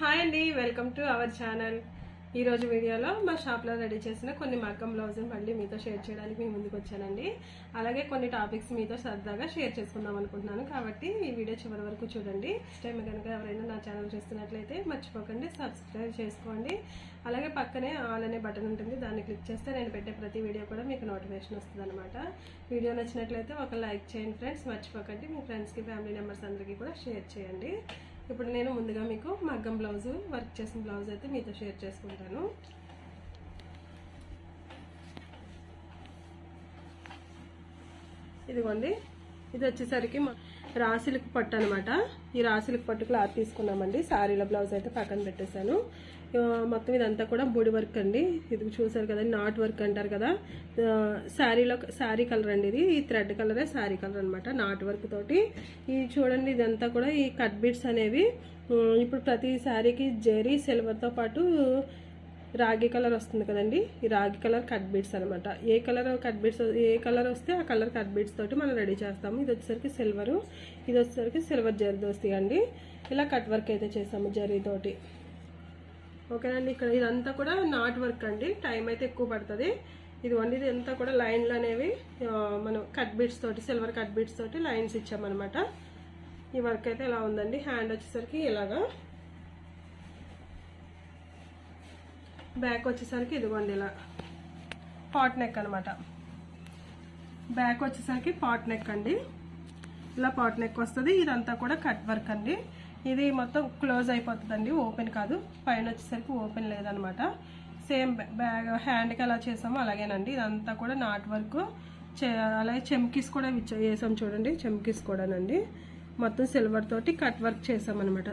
Hi అండి welcome to our channel ఈరోజు వీడియోలో మా షాప్లో రెడీ చేసిన కొన్ని మగ్గం బ్లౌజులు మళ్ళీ మీతో షేర్ చేయడానికి మీ ముందుకు వచ్చానండి. అలాగే కొన్ని టాపిక్స్ మీతో సరదాగా షేర్ చేసుకుందాం అనుకుంటున్నాను. కాబట్టి ఈ వీడియో చివరి వరకు చూడండి. టైం కనుక ఎవరైనా నా ఛానల్ చూస్తున్నట్లయితే మర్చిపోకండి సబ్స్క్రైబ్ చేసుకోండి. అలాగే పక్కనే ఆల్ అనే బటన్ ఉంటుంది దాన్ని క్లిక్ చేస్తే నేను పెట్టే ప్రతి వీడియో కూడా మీకు నోటిఫికేషన్ వస్తుంది అనమాట వీడియో నచ్చినట్లయితే ఒక లైక్ చేయండి ఫ్రెండ్స్ మర్చిపోకండి మీ ఫ్రెండ్స్కి ఫ్యామిలీ మెంబర్స్ అందరికీ కూడా షేర్ చేయండి. ఇప్పుడు నేను ముందుగా మీకు మగ్గం బ్లౌజు వర్క్ చేసిన బ్లౌజ్ అయితే మీతో షేర్ చేసుకుంటాను. ఇదిగోండి ఇది వచ్చేసరికి మ- రాసిలకు పట్టు అనమాట ఈ రాసిలకు పట్టు క్లాత్ తీసుకున్నామండి. శారీల బ్లౌజ్ అయితే పక్కన పెట్టేశాను. మొత్తం ఇదంతా కూడా బుడి వర్క్ అండి. ఇది చూసారు కదా నాట్ వర్క్ అంటారు కదా. శారీలో శారీ కలర్ అండి ఇది. ఈ థ్రెడ్ కలరే శారీ కలర్ అనమాట నాట్ వర్క్ తోటి. ఈ చూడండి ఇదంతా కూడా ఈ కట్ బిట్స్ అనేవి. ఇప్పుడు ప్రతి శారీకి జెరీ సిల్వర్తో పాటు రాగి కలర్ వస్తుంది కదండి. ఈ రాగి కలర్ కట్ బీడ్స్ అనమాట ఏ కలర్ కట్ బీడ్స్ ఏ కలర్ వస్తే ఆ కలర్ కట్ బీడ్స్ తోటి మనం రెడీ చేస్తాము. ఇది వచ్చేసరికి సిల్వరు ఇది వచ్చేసరికి సిల్వర్ జరీ దోస్తాయి అండి. ఇలా కట్ వర్క్ అయితే చేసాము జరీ తోటి. ఓకేనండి ఇక్కడ ఇదంతా కూడా నాట్ వర్క్ అండి. టైం అయితే ఎక్కువ పడుతుంది. ఇదిగోండి ఇది అంతా కూడా లైన్లు అనేవి మనం కట్ బీడ్స్ తోటి సిల్వర్ కట్ బీడ్స్ తోటి లైన్స్ ఇచ్చామన్నమాట. ఈ వర్క్ అయితే ఇలా ఉందండి? హ్యాండ్ వచ్చేసరికి ఇలాగా. బ్యాక్ వచ్చేసరికి ఇదిగోండి ఇలా. పాట్ నెక్ అనమాట బ్యాక్ వచ్చేసరికి పాట్ నెక్ అండి. ఇలా పాట్ నెక్ వస్తుంది. ఇదంతా కూడా కట్ వర్క్ అండి. ఇది మొత్తం క్లోజ్ అయిపోతుందండి ఓపెన్ కాదు. పైన వచ్చేసరికి ఓపెన్ లేదనమాట. సేమ్ బ్యాగ్ హ్యాండ్కి ఎలా చేసామో అలాగేనండి. ఇదంతా కూడా నాట్ వర్క్. చే- అలాగే చెమ్కీస్ కూడా వేసాం చూడండి. చెమ్కీస్ కూడానండి. మొత్తం సిల్వర్ తోటి కట్ వర్క్ చేసామన్నమాట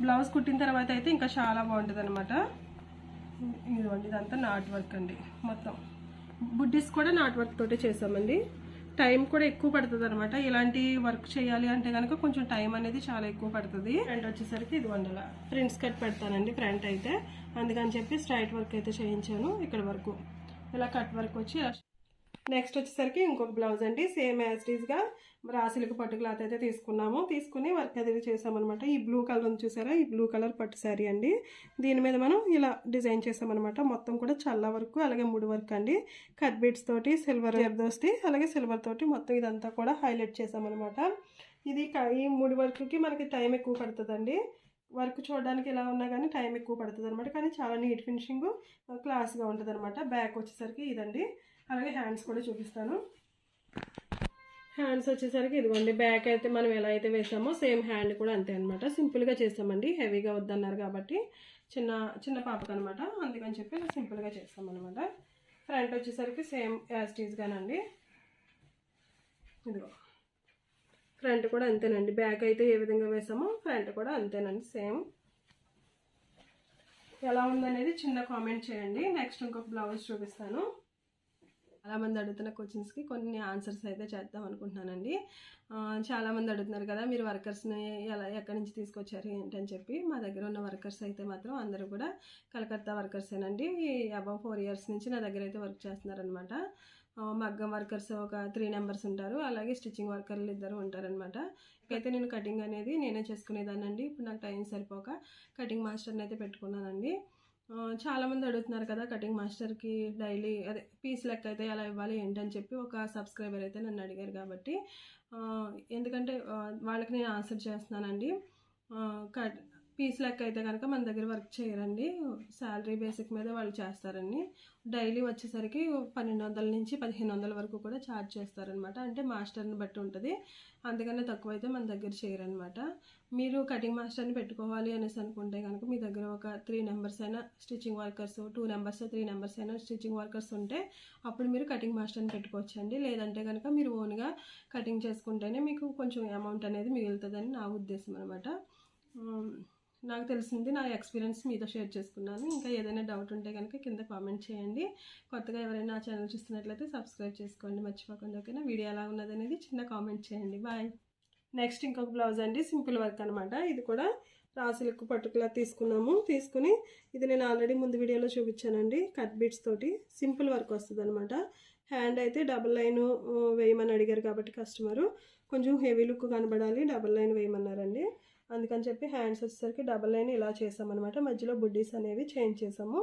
బ్లౌజ్ కుట్టిన తర్వాత అయితే ఇంకా చాలా బాగుంటుంది అనమాట ఇదిగోండి ఇదంతా నాట్ వర్క్ అండి మొత్తం. బుడ్డీస్ కూడా నాట్ వర్క్ తోటే చేసామండి. టైం కూడా ఎక్కువ పడుతుంది అనమాట ఇలాంటి వర్క్ చేయాలి అంటే కనుక కొంచెం టైం అనేది చాలా ఎక్కువ పడుతుంది. ఫ్రంట్ వచ్చేసరికి ఇది వందల ప్రింట్స్ కట్ పెడతానండి ఫ్రంట్ అయితే. అందుకని చెప్పి స్ట్రైట్ వర్క్ అయితే చేయించాను ఇక్కడ వరకు. ఇలా కట్ వర్క్ వచ్చి నెక్స్ట్ వచ్చేసరికి ఇంకొక బ్లౌజ్ అండి సేమ్ యాజ్ రాసిలకు పట్టు క్లాత్ అయితే తీసుకున్నాము. తీసుకుని వర్క్ అది చేసామన్నమాట. ఈ బ్లూ కలర్ ఉంది చూసారా? ఈ బ్లూ కలర్ పట్టు శారీ అండి. దీని మీద మనం ఇలా డిజైన్ చేసామన్నమాట. మొత్తం కూడా చల్ల వర్క్ అలాగే ముడి వర్క్ అండి. కట్ బీట్స్ తోటి సిల్వర్ దోస్తి అలాగే సిల్వర్ తోటి మొత్తం ఇదంతా కూడా హైలైట్ చేసామన్నమాట. ఇది ఈ ముడి వర్క్కి మనకి టైం ఎక్కువ పడుతుందండి. వర్క్ చూడడానికి ఎలా ఉన్నా కానీ టైం ఎక్కువ పడుతుంది అనమాట కానీ చాలా నీట్ ఫినిషింగ్ క్లాస్గా ఉంటుంది అనమాట బ్యాక్ వచ్చేసరికి ఇదండి. అలాగే హ్యాండ్స్ కూడా చూపిస్తాను. హ్యాండ్స్ వచ్చేసరికి ఇదిగోండి. బ్యాక్ అయితే మనం ఎలా అయితే వేసామో సేమ్ హ్యాండ్ కూడా అంతే అనమాట సింపుల్గా చేస్తామండి. హెవీగా వద్దన్నారు కాబట్టి చిన్న చిన్న పాపకు అనమాట అందుకని చెప్పి సింపుల్గా చేస్తామన్నమాట. ఫ్రంట్ వచ్చేసరికి సేమ్ యాస్టీస్గానండి ఇదిగో. ఫ్రంట్ కూడా అంతేనండి. బ్యాక్ అయితే ఏ విధంగా వేసామో ఫ్రంట్ కూడా అంతేనండి సేమ్. ఎలా ఉందనేది చిన్న కామెంట్ చేయండి. నెక్స్ట్ ఇంకొక బ్లౌజ్ చూపిస్తాను. చాలామంది అడుగుతున్న క్వశ్చన్స్కి కొన్ని ఆన్సర్స్ అయితే చేద్దాం అనుకుంటున్నానండి. చాలామంది అడుగుతున్నారు కదా మీరు వర్కర్స్ని ఎలా ఎక్కడి నుంచి తీసుకొచ్చారు ఏంటని చెప్పి. మా దగ్గర ఉన్న వర్కర్స్ అయితే మాత్రం అందరూ కూడా కలకత్తా వర్కర్సేనండి అబౌవ్ ఫోర్ ఇయర్స్ నుంచి నా దగ్గర అయితే వర్క్ చేస్తున్నారనమాట మగ్గం వర్కర్స్ ఒక త్రీ నెంబర్స్ ఉంటారు. అలాగే స్టిచ్చింగ్ వర్కర్లు ఇద్దరు ఉంటారనమాట అయితే నేను కటింగ్ అనేది నేనే చేసుకునేదానండి ఇప్పుడు నాకు టైం సరిపోక కటింగ్ మాస్టర్ని అయితే పెట్టుకున్నానండి. చాలామంది చాలా మంది అడుగుతున్నారు కదా కటింగ్ మాస్టర్కి డైలీ అదే పీస్ లెక్క అయితే ఎలా ఇవ్వాలి ఏంటని చెప్పి ఒక సబ్స్క్రైబర్ అయితే నన్ను అడిగారు కాబట్టి ఎందుకంటే వాళ్ళకి నేను ఆన్సర్ చేస్తున్నానండి. కట్ పీస్ లెక్క అయితే కనుక మన దగ్గర వర్క్ చేయరండి. శాలరీ బేసిక్ మీద వాళ్ళు చేస్తారండి. డైలీ వచ్చేసరికి పన్నెండు వందల నుంచి పదిహేను వందల వరకు కూడా ఛార్జ్ చేస్తారనమాట అంటే మాస్టర్ని బట్టి ఉంటుంది. అందుకనే తక్కువ అయితే మన దగ్గర చేయరనమాట మీరు కటింగ్ మాస్టర్ని పెట్టుకోవాలి అనేసి అనుకుంటే కనుక మీ దగ్గర ఒక త్రీ నెంబర్స్ అయినా stitching workers two numbers three numbers అయినా స్టిచ్చింగ్ వర్కర్స్ ఉంటే అప్పుడు మీరు కటింగ్ మాస్టర్ని పెట్టుకోవచ్చండి లేదంటే కనుక మీరు ఓన్గా కటింగ్ చేసుకుంటేనే మీకు కొంచెం అమౌంట్ అనేది మిగులుతుందని నా ఉద్దేశం అనమాట నాకు తెలిసింది నా ఎక్స్పీరియన్స్ మీతో షేర్ చేసుకున్నాను. ఇంకా ఏదైనా డౌట్ ఉంటే కనుక కింద కామెంట్ చేయండి. కొత్తగా ఎవరైనా ఛానల్ చూస్తున్నట్లయితే సబ్స్క్రైబ్ చేసుకోండి. మర్చిపోకుండా ఓకేనా? వీడియో ఎలా ఉన్నది అనేది చిన్న కామెంట్ చేయండి. బాయ్ నెక్స్ట్ ఇంకొక బ్లౌజ్ అండి. సింపుల్ వర్క్ అనమాట ఇది కూడా రాసులకు పట్టుకులా తీసుకున్నాము. తీసుకుని ఇది నేను ఆల్రెడీ ముందు వీడియోలో చూపించానండి. కట్ బీట్స్ తోటి సింపుల్ వర్క్ వస్తుంది అనమాట హ్యాండ్ అయితే డబల్ లైన్ uh, వేయమని అడిగారు కాబట్టి కస్టమరు కొంచెం హెవీ లుక్ కనబడాలి డబల్ లైన్ వేయమన్నారండి. అందుకని చెప్పి హ్యాండ్స్ వచ్చేసరికి డబల్ లైన్ ఇలా చేసామన్నమాట. మధ్యలో బుడ్డీస్ అనేవి చేంజ్ చేసాము.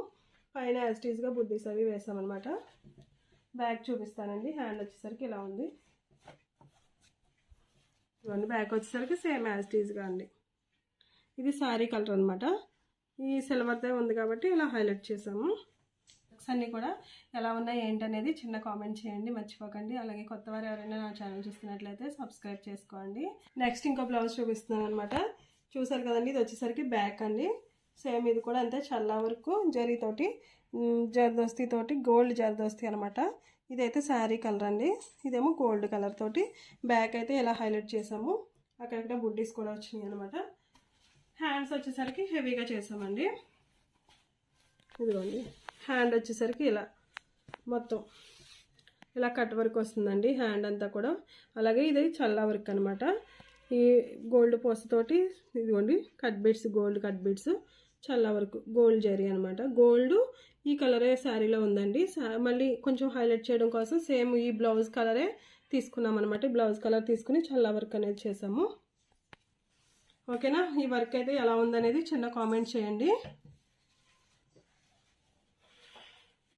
పైన యాస్టీస్గా బుడ్డీస్ అవి వేసామన్నమాట. బ్యాక్ చూపిస్తానండి. హ్యాండ్ వచ్చేసరికి ఇలా ఉంది. ఇవన్నీ బ్యాక్ వచ్చేసరికి సేమ్ యాస్టీస్గా అండి. ఇది శారీ కలర్ అనమాట ఈ సిల్వర్దే ఉంది కాబట్టి ఇలా హైలైట్ చేసాము. వర్క్స్ అన్నీ కూడా ఎలా ఉన్నాయి ఏంటనేది చిన్న కామెంట్ చేయండి మర్చిపోకండి. అలాగే కొత్త వారు ఎవరైనా నా ఛానల్ చూస్తున్నట్లయితే సబ్స్క్రైబ్ చేసుకోండి. నెక్స్ట్ ఇంకో బ్లౌజ్ చూపిస్తున్నాను అనమాట చూసారు కదండి ఇది వచ్చేసరికి బ్యాక్ అండి. సేమ్ ఇది కూడా అంతే చల్లా వరకు జరీతోటి మ్, తోటి గోల్డ్ జరదోస్తి అనమాట ఇదైతే శారీ కలర్ అండి. ఇదేమో గోల్డ్ కలర్ తోటి. బ్యాక్ అయితే ఇలా హైలైట్ చేసాము అక్కడక్కడ బుడ్డీస్ కూడా వచ్చినాయి అనమాట హ్యాండ్స్ వచ్చేసరికి హెవీగా చేసామండి. ఇదిగోండి. హ్యాండ్ వచ్చేసరికి ఇలా మొత్తం ఇలా కట్ వర్క్ వస్తుందండి హ్యాండ్ అంతా కూడా. అలాగే ఇది చల్లా వర్క్ అనమాట ఈ గోల్డ్ పోసతోటి ఇదిగోండి cut beads gold cut beads చల్లా వర్క్ గోల్డ్ జరీ అనమాట గోల్డ్ ఈ కలరే శారీలో ఉందండి. సా- మళ్ళీ కొంచెం హైలైట్ చేయడం కోసం సేమ్ ఈ బ్లౌజ్ కలరే తీసుకున్నాం అనమాట బ్లౌజ్ కలర్ తీసుకుని చల్లా వర్క్ అనేది చేసాము ఓకేనా? ఈ వర్క్ అయితే ఎలా ఉందనేది చిన్న కామెంట్ చేయండి.